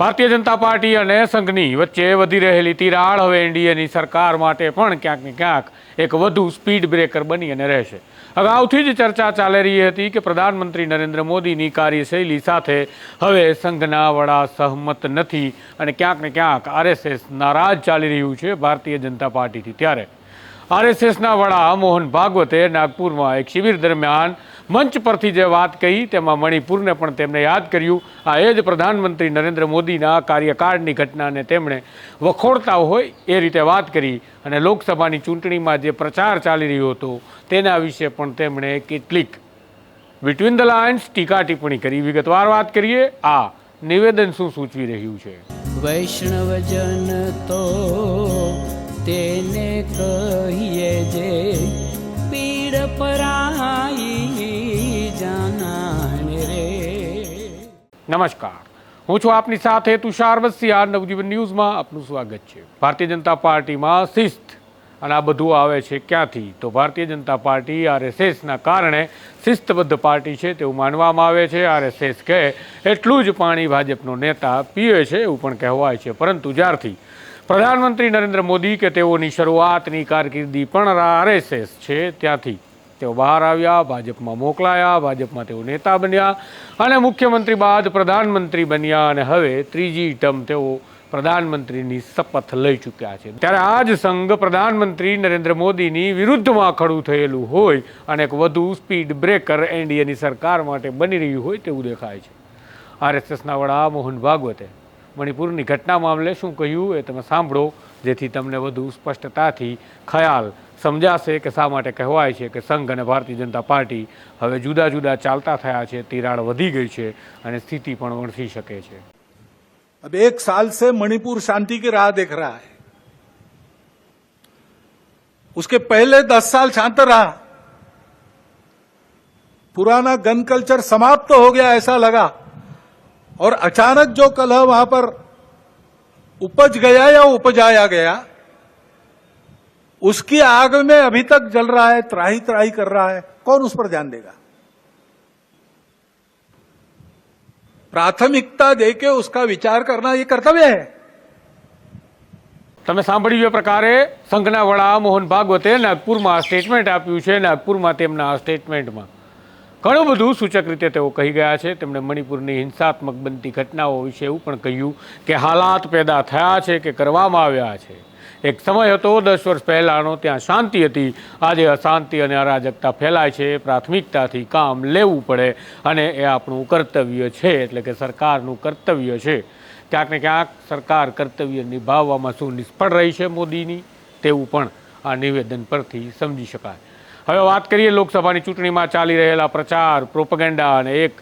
Bharatiya Janata party અને સંઘની વચ્ચે વધી રહેલી તિરાડ હવે એનડીએની સરકાર માટે પણ ક્યાંક ને ક્યાંક એક વધુ સ્પીડ બ્રેકર બની અને રહેશે. અગાઉથી જ ચર્ચા ચાલી રહી હતી કે પ્રધાનમંત્રી નરેન્દ્ર મોદીની કાર્યશૈલી સાથે હવે સંઘના વડા સહમત નથી અને ક્યાંક ને ક્યાંક આરએસએસ નારાજ ચાલી રહ્યું છે ભારતીય જનતા પાર્ટીથી ત્યારે. આરએસએસના વડા મોહન ભાગવતે નાગપુરમાં એક શિબિર દરમિયાન મંચ પરથી જે વાત કહી, તેમાં મણિપુરને પણ તેમણે યાદ કર્યું. આ એ જ પ્રધાનમંત્રી નરેન્દ્ર મોદીના કાર્યકાળની ઘટનાને તેમણે વખોડતા હોય એ રીતે વાત કરી. અને લોકસભાની ચૂંટણીમાં જે પ્રચાર ચાલી રહ્યો હતો, તેના વિશે પણ તેમણે કેટલીક બિટવીન ધ લાઇન્સ ટીકા ટિપ્પણી કરી. વિગતવાર વાત કરીએ, આ નિવેદન શું સૂચવી રહ્યું છે? વૈષ્ણવજન તો તેને કહીએ જે પીડ પરાઈ નમસ્કાર. હું છું આપની સાથે તુષાર બસિયા નવજીવન ન્યૂઝમાં આપનું સ્વાગત છે. ભારતીય જનતા પાર્ટીમાં શિસ્ત અને આ બધું આવે છે ક્યાંથી? તો ભારતીય જનતા પાર્ટી આરએસએસના કારણે શિસ્તબદ્ધ પાર્ટી છે તેવું માનવામાં આવે છે. આરએસએસ કહે, એટલું જ પાણી ભાજપનો નેતા પીવે છે એવું પણ કહેવાય છે. પરંતુ જ્યારથી પ્રધાનમંત્રી નરેન્દ્ર મોદી કે તેઓની શરૂઆતની કારકિર્દી પણ આરએસએસ છે, ત્યાંથી તેઓ બહાર આવ્યા, ભાજપમાં મોકલાયા, ભાજપમાં તેઓ નેતા બન્યા અને મુખ્યમંત્રી બાદ પ્રધાનમંત્રી બન્યા અને હવે ત્રીજી ટર્મ તેઓ પ્રધાનમંત્રીની શપથ લઈ ચૂક્યા છે. ત્યારે આ જ સંઘ પ્રધાનમંત્રી નરેન્દ્ર મોદીની વિરુદ્ધમાં ખડું થયેલું હોય અને એક વધુ સ્પીડ બ્રેકર એનડીએની સરકાર માટે બની રહ્યું હોય તેવું દેખાય છે. આરએસએસના વડા મોહન ભાગવતે મણિપુરની ઘટના મામલે શું કહ્યું એ તમે સાંભળો, જેથી તમને વધુ સ્પષ્ટતાથી ખ્યાલ સમજાશે કે શા માટે કહેવાય છે કે સંઘ અને ભારતીય જનતા પાર્ટી હવે જુદા જુદા ચાલતા થયા છે તિરાડ વધી ગઈ છે અને સ્થિતિ પણ વણસી શકે છે अब एक साल से मणिपुर शांति की राह देख रहा है उसके पहले दस साल शांत रहा पुराना गन कल्चर समाप्त हो गया ऐसा लगा और अचानक जो कलह वहां पर उपज गया या उपजाया गया उसकी आग में अभी तक जल रहा है त्राही त्राही कर रहा है कौन उस पर ध्यान देगा प्राथमिकता देके उसका विचार करना ये कर्तव्य है તમે સાંભળ્યું એ પ્રકારે સંઘના વડા મોહન ભાગવતે નાગપુરમાં સ્ટેટમેન્ટ આપ્યું છે નાગપુરમાં તેમના આ સ્ટેટમેન્ટમાં ઘણું બધું સૂચક રીતે તેઓ કહી ગયા છે તેમણે મણિપુરની હિંસાત્મક બનતી ઘટનાઓ વિશે એવું પણ કહ્યું કે હાલાત પેદા થયા છે કે કરવામાં આવ્યા છે એક સમય હતો, દસ વર્ષ પહેલાંનો, ત્યાં શાંતિ હતી. આજે અશાંતિ અને અરાજકતા ફેલાય છે, પ્રાથમિકતાથી કામ લેવું પડે અને એ આપણું કર્તવ્ય છે, એટલે કે સરકારનું કર્તવ્ય છે. ક્યાંક ને ક્યાંક સરકાર કર્તવ્ય નિભાવવામાં શું નિષ્ફળ રહી છે મોદીની, તેવું પણ આ નિવેદન પરથી સમજી શકાય. હવે વાત કરીએ લોકસભાની ચૂંટણીમાં ચાલી રહેલા પ્રચાર, પ્રોપગેન્ડા અને એક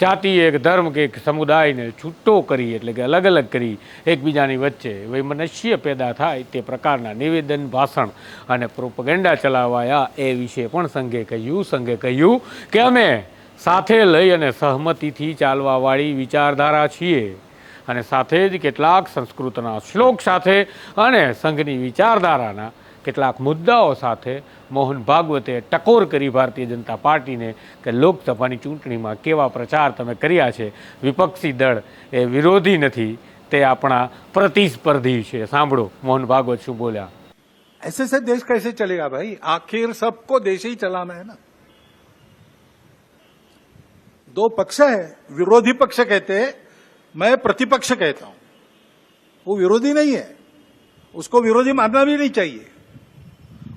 જાતિ એક, ધર્મ કે એક, સમુદાયને છૂટો કરી એટલે કે અલગ અલગ કરી એકબીજાની વચ્ચે વૈમનસ્ય પેદા થાય તે પ્રકારના નિવેદન, ભાષણ અને પ્રોપગેન્ડા ચલાવાયા એ વિશે પણ સંઘે કહ્યું સંઘે કહ્યું કે અમે સાથે લઈ અને સહમતિથી ચાલવાવાળી વિચારધારા છીએ અને સાથે જ કેટલાક સંસ્કૃતના શ્લોક સાથે અને સંઘની વિચારધારાના કેટલાક મુદ્દાઓ સાથે મોહન ભાગવતે ટકોર કરી ભારતીય જનતા પાર્ટીને કે લોકસભાની ચૂંટણીમાં કેવા પ્રચાર તમે કર્યા છે વિપક્ષી દળ એ વિરોધી નથી તે આપણા પ્રતિસ્પર્ધી છે સાંભળો મોહન ભાગવત શું બોલ્યા ऐसे से देश कैसे चलेगा भाई आखिर सबको देश ही चलाना है ना दो पक्ष है विरोधी पक्ष कहते हैं मैं प्रतिपक्ष कहता हूं वो विरोधी नहीं है उसको विरोधी मानना भी नहीं चाहिए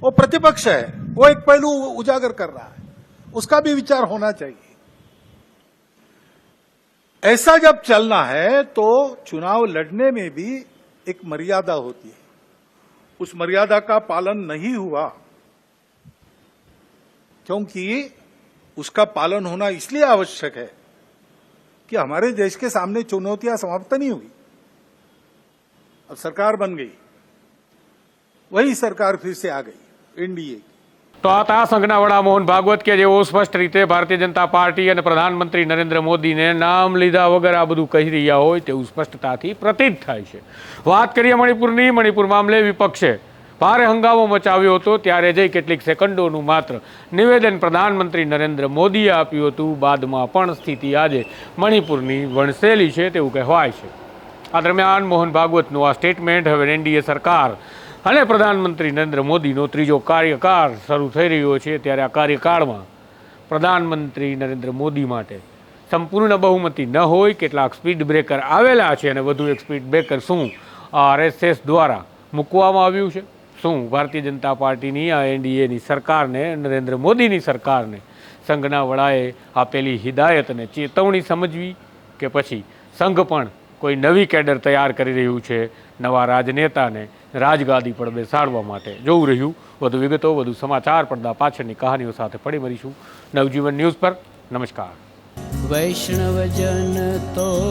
वो प्रतिपक्ष है, वो एक पहलू उजागर कर रहा है। उसका भी विचार होना चाहिए। ऐसा जब चलना है तो चुनाव लड़ने में भी एक मर्यादा होती है। उस मर्यादा का पालन नहीं हुआ, क्योंकि उसका पालन होना इसलिए आवश्यक है कि हमारे देश के सामने चुनौतियाँ समाप्त नहीं हुई। अब सरकार बन गई, वही सरकार फिर से आ गई। એનડીએ. તો આ તા સંઘના વડા મોહન ભાગવત કે જેઓ સ્પષ્ટ રીતે ભારતીય જનતા પાર્ટી અને પ્રધાનમંત્રી નરેન્દ્ર મોદીને નામ લીધા વગર આ બધું કહી રહ્યા હોય તેવું સ્પષ્ટતાથી પ્રતીત થાય છે. વાત કરીએ મણિપુરની. મણિપુર મામલે વિપક્ષે ભારે હંગામો મચાવ્યો હતો ત્યારે જઈ કેટલીક સેકન્ડોનું માત્ર નિવેદન પ્રધાનમંત્રી નરેન્દ્ર મોદીએ આપ્યું હતું. બાદમાં પણ સ્થિતિ આજે મણિપુરની વણસેલી છે તેવું કહેવાય છે. આ દરમિયાન મોહન ભાગવતનું આ સ્ટેટમેન્ટ હવે એનડીએ સરકાર અને પ્રધાનમંત્રી નરેન્દ્ર મોદીનો ત્રીજો કાર્યકાળ શરૂ થઈ રહ્યો છે ત્યારે આ કાર્યકાળમાં પ્રધાનમંત્રી નરેન્દ્ર મોદી માટે સંપૂર્ણ બહુમતી ન હોય, કેટલાક સ્પીડ બ્રેકર આવેલા છે અને વધુ એક સ્પીડ બ્રેકર શું આરએસએસ દ્વારા મૂકવામાં આવ્યું છે? શું ભારતીય જનતા પાર્ટીની આ એનડીએની સરકારને, નરેન્દ્ર મોદીની સરકારને સંઘના વડાએ આપેલી હિદાયત અને ચેતવણી સમજવી કે પછી સંઘ પણ કોઈ નવી કેડર તૈયાર કરી રહ્યું છે નવા રાજનેતાને રાજગાદી પર બેસાડવા માટે. જોવું રહ્યું. વધુ વિગતો, વધુ સમાચાર પડદા પાછળની કહાનીઓ સાથે ફરી મળીશું. નવજીવન ન્યૂઝ પર નમસ્કાર. વૈષ્ણવજન તો